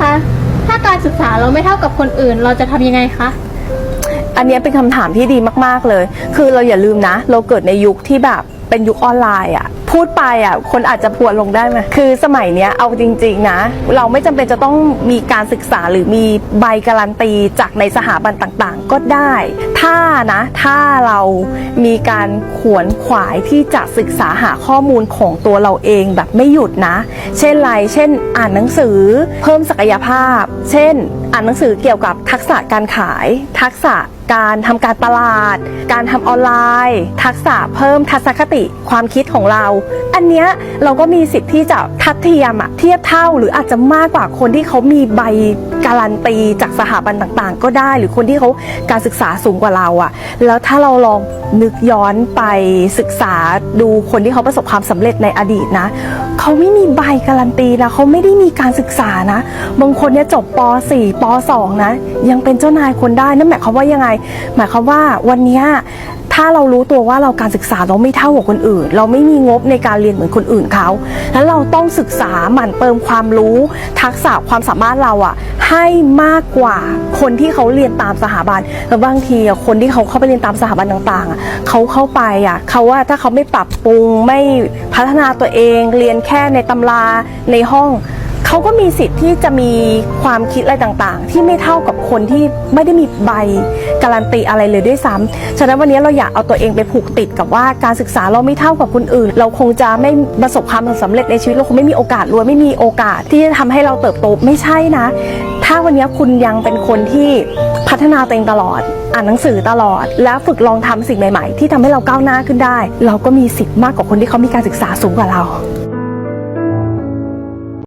คะ ถ้าการศึกษาเราไม่เท่ากับคนอื่น เราจะทำยังไงคะ อันนี้เป็นคำถามที่ดีมากๆเลย คือเราอย่าลืมนะ เราเกิดในยุคที่แบบเป็นยุคออนไลน์อะพูดไปอะคนอาจจะพัวลงได้ไหมคือสมัยเนี้ยเอาจริง ๆ นะ เราไม่จำเป็นจะต้องมีการศึกษาหรือมีใบการันตีจากในสถาบันต่างๆ ก็ได้ ถ้านะ ถ้าเรามีการขวนขวายที่จะศึกษาหาข้อมูลของตัวเราเองแบบไม่หยุดนะ เช่นไรเช่นอ่านหนังสือ เพิ่มศักยภาพ เช่น อ่านหนังสือเกี่ยวกับทักษะการขาย ทักษะการทำการตลาด การทำออนไลน์ ทักษะเพิ่มทัศนคติความคิดของเรา อันเนี้ยเราก็มีสิทธิ์ที่จะทัดเทียมอะเทียบเท่าหรืออาจจะมากกว่าคนที่เขามีใบ การันตีจากสถาบันต่างๆ ก็ได้หรือคนที่เขาการศึกษาสูงกว่าเราอะแล้วถ้าเราลองนึกย้อนไปศึกษาดูคนที่เขาประสบความสำเร็จในอดีตนะเขาไม่มีใบการันตีนะเขาไม่ได้มีการศึกษานะ บางคนเนี่ยจบป .4 ป .2 นะ ยังเป็นเจ้านายคนได้นั่นหมายความว่ายังไง หมายความว่าวันนี้ ถ้าเรารู้ตัวว่าเราการศึกษาเราไม่เท่ากับคนอื่น เราไม่มีงบในการเรียนเหมือนคนอื่นเขาแล้วเราต้องศึกษาหมั่นเติมความรู้ ทักษะความสามารถเราอะให้มากกว่าคนที่เขาเรียนตามสถาบันแล้วบางทีคนที่เขาเข้าไปเรียนตามสถาบันต่างๆอะเขาเข้าไปอะเขาว่าถ้าเขาไม่ปรับปรุงไม่พัฒนาตัวเอง เรียนแค่ในตำราในห้อง เขาก็มีสิทธิ์ที่จะมีความคิดอะไรต่างๆ ที่ไม่เท่ากับคนที่ไม่ได้มีใบการันตีอะไรเลยด้วยซ้ำฉะนั้นวันนี้เราอยากเอาตัวเองไปผูกติดกับว่าการศึกษาเราไม่เท่ากับคนอื่น เราคงจะไม่ประสบความสำเร็จในชีวิตเราคงไม่มีโอกาสรวยไม่มีโอกาสที่จะทำให้เราเติบโตไม่ใช่นะ ถ้าวันนี้คุณยังเป็นคนที่พัฒนาตัวเองตลอด อ่านหนังสือตลอด แล้วฝึกลองทำสิ่งใหม่ ๆ ที่ทำให้เราก้าวหน้าขึ้นได้ เราก็มีสิทธิ์มากกว่าคนที่เขามีการศึกษาสูงกว่าเรา